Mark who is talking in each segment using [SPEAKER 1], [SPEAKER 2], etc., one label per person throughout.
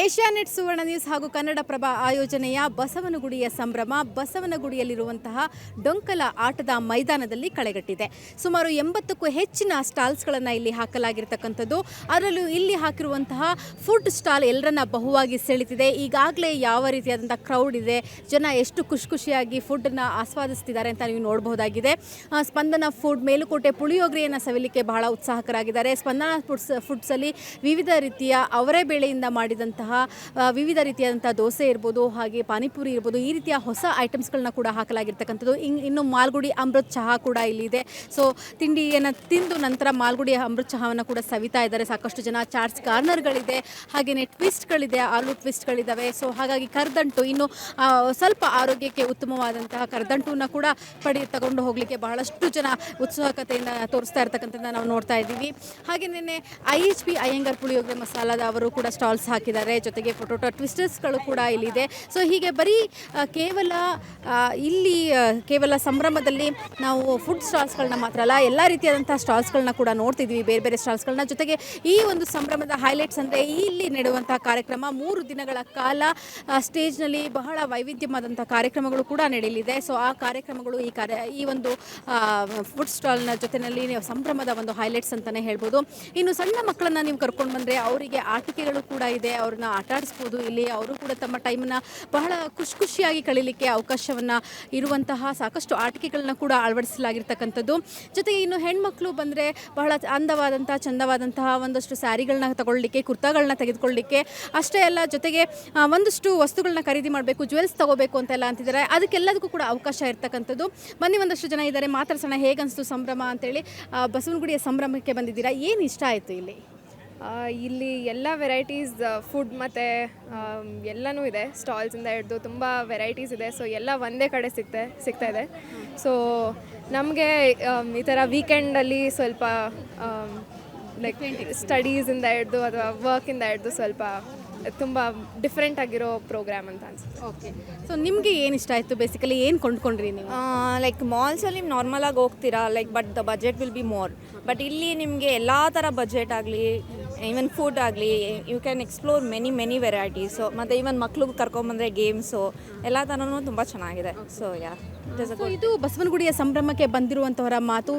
[SPEAKER 1] Asianet ಸುವರ್ಣ news ಹಾಗೂ ಕನ್ನಡಪ್ರಭ ಆಯೋಜನೆಯ ಬಸವನಗುಡಿಯ ಸಂಭ್ರಮ, ಬಸವನಗುಡಿಯಲ್ಲಿರುವಂತಹ ಡೊಂಕಲ ಆಟದ ಮೈದಾನದಲ್ಲಿ ಕಳೆಗಟ್ಟಿದೆ. ಸುಮಾರು ಎಂಬತ್ತಕ್ಕೂ ಹೆಚ್ಚಿನ ಸ್ಟಾಲ್ಸ್ಗಳನ್ನು ಇಲ್ಲಿ ಹಾಕಲಾಗಿರ್ತಕ್ಕಂಥದ್ದು. ಅದರಲ್ಲೂ ಇಲ್ಲಿ ಹಾಕಿರುವಂತಹ ಫುಡ್ ಸ್ಟಾಲ್ ಎಲ್ಲರನ್ನ ಬಹುವಾಗಿ ಸೆಳೀತಿದೆ. ಈಗಾಗಲೇ ಯಾವ ರೀತಿಯಾದಂಥ ಕ್ರೌಡ್ ಇದೆ, ಜನ ಎಷ್ಟು ಖುಷಿ ಖುಷಿಯಾಗಿ ಫುಡ್ಡನ್ನು ಆಸ್ವಾದಿಸ್ತಿದ್ದಾರೆ ಅಂತ ನೀವು ನೋಡಬಹುದಾಗಿದೆ. ಸ್ಪಂದನ ಫುಡ್, ಮೇಲುಕೋಟೆ ಪುಳಿಯೋಗರೆಯನ್ನು ಸವಿಲಿಕ್ಕೆ ಬಹಳ ಉತ್ಸಾಹಕರಾಗಿದ್ದಾರೆ. ಸ್ಪಂದನ ಫುಡ್ಸ್, ಫುಡ್ಸಲ್ಲಿ ವಿವಿಧ ರೀತಿಯ ಅವರೇ ಬೇಳೆಯಿಂದ ಮಾಡಿದಂತಹ ಆ, ವಿವಿಧ ರೀತಿಯಾದಂತಹ ದೋಸೆ ಇರ್ಬೋದು ಹಾಗೆ ಪಾನಿಪುರಿ ಇರ್ಬೋದು ಈ ರೀತಿಯ ಹೊಸ ಐಟಮ್ಸ್ಗಳನ್ನ ಕೂಡ ಹಾಕಲಾಗಿರ್ತಕ್ಕಂಥದ್ದು. ಇನ್ ಇನ್ನು ಮಾಲ್ಗುಡಿ ಅಮೃತ್ ಚಹಾ ಕೂಡ ಇಲ್ಲಿದೆ ಸೊ ತಿಂಡಿಯನ್ನು ತಿಂದು ನಂತರ ಮಾಲ್ಗುಡಿ ಅಮೃತ್ ಚಹಾವನ್ನು ಕೂಡ ಸವಿತಾ ಇದ್ದಾರೆ. ಸಾಕಷ್ಟು ಜನ ಚಾಟ್ಸ್ ಕಾರ್ನರ್ಗಳಿದೆ ಹಾಗೆಯೇ ಟ್ವಿಸ್ಟ್ಗಳಿದೆ ಆಲೂ ಟ್ವಿಸ್ಟ್ಗಳಿದ್ದಾವೆ ಸೊ ಹಾಗಾಗಿ ಕರ್ದಂಟು ಇನ್ನು ಸ್ವಲ್ಪ ಆರೋಗ್ಯಕ್ಕೆ ಉತ್ತಮವಾದಂತಹ ಕರ್ದಂಟುವನ್ನು ಕೂಡ ಪಡಿ ತಗೊಂಡು ಹೋಗಲಿಕ್ಕೆ ಬಹಳಷ್ಟು ಜನ ಉತ್ಸುಕತೆಯಿಂದ ತೋರಿಸ್ತಾ ಇರ್ತಕ್ಕಂಥದ್ದನ್ನ ನಾವು ನೋಡ್ತಾ ಇದ್ದೀವಿ. ಹಾಗೆಯೇ I H P Iyengar puliyogare ಮಸಾಲದ ಅವರು ಕೂಡ ಸ್ಟಾಲ್ಸ್ ಹಾಕಿದ್ದಾರೆ. ಜೊತೆಗೆ ಫೋಟೋಟೋ ಟ್ವಿಸ್ಟರ್ಸ್ಗಳು ಕೂಡ ಇಲ್ಲಿದೆ. ಸೊ ಹೀಗೆ ಬರೀ ಕೇವಲ ಇಲ್ಲಿ ಕೇವಲ ಸಂಭ್ರಮದಲ್ಲಿ ನಾವು ಫುಡ್ ಸ್ಟಾಲ್ಸ್ಗಳನ್ನ ಮಾತ್ರ ಅಲ್ಲ, ಎಲ್ಲ ರೀತಿಯಾದಂಥ ಸ್ಟಾಲ್ಸ್ಗಳನ್ನ ಕೂಡ ನೋಡ್ತಿದ್ವಿ, ಬೇರೆ ಬೇರೆ ಸ್ಟಾಲ್ಸ್ಗಳನ್ನ ಜೊತೆಗೆ ಈ ಒಂದು ಸಂಭ್ರಮದ ಹೈಲೈಟ್ಸ್ ಅಂದರೆ ಇಲ್ಲಿ ನಡೆಯುವಂಥ ಕಾರ್ಯಕ್ರಮ, ಮೂರು ದಿನಗಳ ಕಾಲ ಸ್ಟೇಜ್ನಲ್ಲಿ ಬಹಳ ವೈವಿಧ್ಯವಾದಂಥ ಕಾರ್ಯಕ್ರಮಗಳು ಕೂಡ ನಡೆಯಲಿದೆ. ಸೊ ಆ ಕಾರ್ಯಕ್ರಮಗಳು ಈ ಕಾರ್ಯ, ಈ ಒಂದು ಫುಡ್ ಸ್ಟಾಲ್ನ ಜೊತೆಯಲ್ಲಿ ಸಂಭ್ರಮದ ಒಂದು ಹೈಲೈಟ್ಸ್ ಅಂತಲೇ ಹೇಳ್ಬೋದು. ಇನ್ನು ಸಣ್ಣ ಮಕ್ಕಳನ್ನ ನೀವು ಕರ್ಕೊಂಡು ಬಂದರೆ, ಅವರಿಗೆ ಆಟಿಕೆಗಳು ಕೂಡ ಇದೆ, ಅವ್ರನ್ನ ಆಟ ಆಡಿಸ್ಬೋದು ಇಲ್ಲಿ ಅವರು ಕೂಡ ತಮ್ಮ ಟೈಮನ್ನು ಬಹಳ ಖುಷಿ ಖುಷಿಯಾಗಿ ಕಳೀಲಿಕ್ಕೆ ಅವಕಾಶವನ್ನು ಇರುವಂತಹ ಸಾಕಷ್ಟು ಆಟಿಕೆಗಳನ್ನ ಕೂಡ ಅಳವಡಿಸಲಾಗಿರ್ತಕ್ಕಂಥದ್ದು. ಜೊತೆಗೆ ಇನ್ನು ಹೆಣ್ಮಕ್ಳು ಬಂದರೆ ಬಹಳ ಅಂದವಾದಂಥ, ಚಂದವಾದಂತಹ ಒಂದಷ್ಟು ಸ್ಯಾರಿಗಳನ್ನ ತಗೊಳ್ಳಿಕ್ಕೆ, ಕುರ್ತಾಗಳನ್ನ ತೆಗೆದುಕೊಳ್ಳಿಕ್ಕೆ ಅಷ್ಟೇ ಅಲ್ಲ, ಜೊತೆಗೆ ಒಂದಷ್ಟು ವಸ್ತುಗಳನ್ನ ಖರೀದಿ ಮಾಡಬೇಕು ಜ್ಯುವೆಲ್ಸ್ ತಗೋಬೇಕು ಅಂತೆಲ್ಲ ಅಂತಿದ್ದಾರೆ. ಅದಕ್ಕೆಲ್ಲದಕ್ಕೂ ಕೂಡ ಅವಕಾಶ ಇರ್ತಕ್ಕಂಥದ್ದು. ಬನ್ನಿ ಒಂದಷ್ಟು ಜನ ಇದ್ದಾರೆ. ಮಾತಾಡ್ಸೋಣ ಹೇಗನ್ನಿಸ್ತು ಸಂಭ್ರಮ ಅಂತೇಳಿ ಬಸವನಗುಡಿಯ ಸಂಭ್ರಮಕ್ಕೆ ಬಂದಿದ್ದೀರಾ? ಏನು ಇಷ್ಟ ಆಯಿತು ಇಲ್ಲಿ?
[SPEAKER 2] ಇಲ್ಲಿ ಎಲ್ಲ ವೆರೈಟೀಸ್ ಫುಡ್ ಮತ್ತು ಎಲ್ಲನೂ ಇದೆ. ಸ್ಟಾಲ್ಸಿಂದ ಹಿಡಿದು ತುಂಬ ವೆರೈಟೀಸ್ ಇದೆ. ಸೊ ಎಲ್ಲ ಒಂದೇ ಕಡೆ ಸಿಗ್ತೆ ಸಿಗ್ತಾ ಇದೆ. ಸೊ ನಮಗೆ ಈ ಥರ ವೀಕೆಂಡಲ್ಲಿ ಸ್ವಲ್ಪ ಲೈಕ್ ಸ್ಟಡೀಸಿಂದ ಹಿಡಿದು ಅಥವಾ ವರ್ಕಿಂದ ಹಿಡ್ದು ಸ್ವಲ್ಪ ತುಂಬ ಡಿಫ್ರೆಂಟ್ ಆಗಿರೋ ಪ್ರೋಗ್ರಾಮ್ ಅಂತ ಅನ್ಸುತ್ತೆ.
[SPEAKER 1] ಓಕೆ ಸೊ ನಿಮಗೆ ಏನು ಇಷ್ಟ ಆಯಿತು? ಬೇಸಿಕಲಿ ಏನು ಕೊಂಡ್ಕೊಂಡ್ರಿ ನೀವು?
[SPEAKER 3] ಲೈಕ್ ಮಾಲ್ಸಲ್ಲಿ ನೀವು ನಾರ್ಮಲಾಗಿ ಹೋಗ್ತೀರಾ? Like but the budget will be more but ಇಲ್ಲಿ ನಿಮಗೆ ಎಲ್ಲ ಥರ ಬಜೆಟ್ ಆಗಲಿ ಈವನ್ ಫುಡ್ ಆಗಲಿ you can explore many many varieties ಮತ್ತು ಈವನ್ ಮಕ್ಳಿಗೆ ಕರ್ಕೊಂಬಂದರೆ ಗೇಮ್ಸು ಎಲ್ಲ ಥರನೂ ತುಂಬ ಚೆನ್ನಾಗಿದೆ. ಸೊ ಯಾ
[SPEAKER 1] ಸೊ ಇದು ಬಸವನಗುಡಿಯ ಸಂಭ್ರಮಕ್ಕೆ ಬಂದಿರುವಂಥವರ ಮಾತು.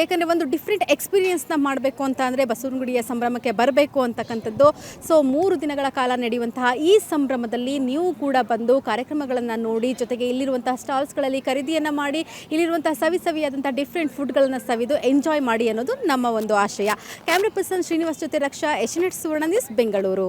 [SPEAKER 1] ಯಾಕಂದ್ರೆ ಒಂದು ಡಿಫ್ರೆಂಟ್ನ ಮಾಡಬೇಕು ಅಂತ ಅಂದರೆ ಬಸವನಗುಡಿಯ ಸಂಭ್ರಮಕ್ಕೆ ಬರಬೇಕು ಅಂತಕ್ಕಂಥದ್ದು. ಸೊ ಮೂರು ದಿನಗಳ ಕಾಲ ನಡೆಯುವಂತಹ ಈ ಸಂಭ್ರಮದಲ್ಲಿ ನೀವು ಕೂಡ ಬಂದು ಕಾರ್ಯಕ್ರಮಗಳನ್ನು ನೋಡಿ ಜೊತೆಗೆ ಇಲ್ಲಿರುವಂತಹ ಸ್ಟಾಲ್ಸ್ಗಳಲ್ಲಿ ಖರೀದಿಯನ್ನು ಮಾಡಿ ಇಲ್ಲಿರುವಂತಹ ಸವಿ ಸವಿಯಾದಂಥ ಡಿಫ್ರೆಂಟ್ ಫುಡ್ಗಳನ್ನು ಸವಿದು ಎಂಜಾಯ್ ಮಾಡಿ ಅನ್ನೋದು ನಮ್ಮ ಒಂದು ಆಶಯ. ಕ್ಯಾಮ್ರಾ ಪರ್ಸನ್ ಶ್ರೀನಿವಾಸ್ ಜೊತೆ ರಕ್ಷಾ ಎಶನೆಟ್ ಸುವರ್ಣ ನ್ಯೂಸ್ ಬೆಂಗಳೂರು